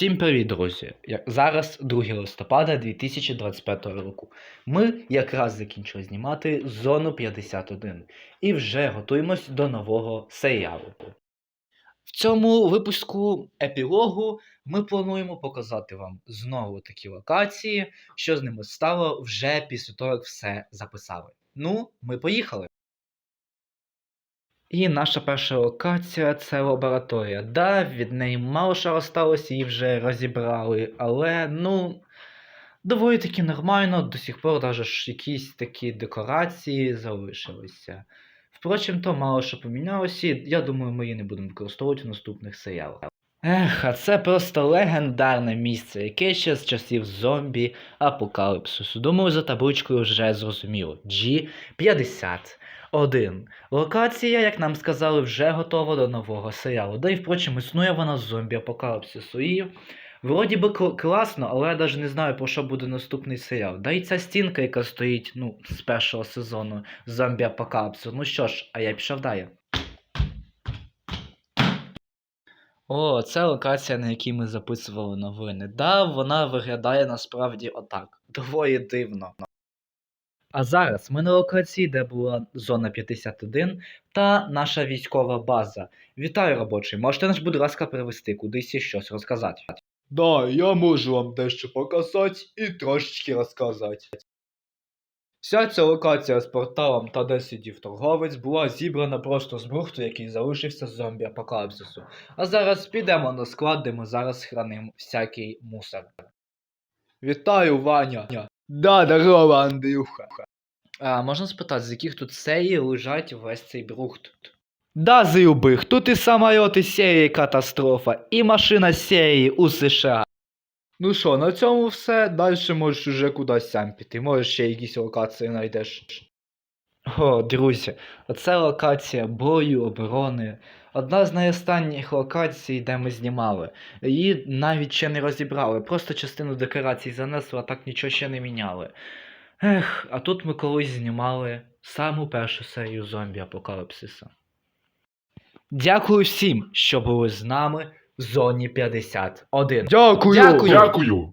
Всім привіт, друзі! Зараз 2 листопада 2025 року. Ми якраз закінчили знімати зону 51 і вже готуємось до нового серіалу. В цьому випуску епілогу ми плануємо показати вам знову такі локації, що з ними стало вже після того, як все записали. Ну, ми поїхали. І наша перша локація це лабораторія. Да, від неї мало що осталось, її вже розібрали, але ну. Доволі таки нормально, до сих пор навіть якісь такі декорації залишилися. Впрочем, то мало що помінялося, я думаю, ми її не будемо використовувати в наступних серіалах. Ех, а це просто легендарне місце, яке ще з часів зомбі апокаліпсису. Думаю, за табличкою вже зрозуміло. G51. Локація, як нам сказали, вже готова до нового серіалу. Да і впрочем, існує вона з зомбі апокаліпсису. І вроді би класно, але я навіть не знаю, про що буде наступний серіал. Да і ця стінка, яка стоїть ну, з першого сезону зомбі апокаліпсису. Ну що ж, а я пішов далі. О, це локація, на якій ми записували новини. Да, вона виглядає насправді отак. Доволі дивно. А зараз ми на локації, де була зона 51 та наша військова база. Вітаю, робочий. Можете нас, будь ласка, перевести кудись і щось розказати. Да, я можу вам дещо показати і трошечки розказати. Вся ця локація з порталом та де сидів торговець була зібрана просто з брухту, який залишився з зомбі апокаліпсису. А зараз підемо на склад, де ми зараз хранимо всякий мусор. Вітаю, Ваня! Да, здорово, Андрюха. А можна спитати, з яких тут серій лежать весь цей брухт? Да, зюбих, тут і самоліти серії катастрофа, і машина серії у США. Ну що, на цьому все. Далі можеш уже кудись сам піти. Можеш ще якісь локації знайдеш. О, друзі, оце локація бою, оборони. Одна з найостанніх локацій, де ми знімали. Її навіть ще не розібрали, просто частину декорацій занесли, а так нічого ще не міняли. Ех, а тут ми колись знімали саму першу серію зомбі апокаліпсиса. Дякую всім, що були з нами зоні 51. Дякую! Дякую. Дякую.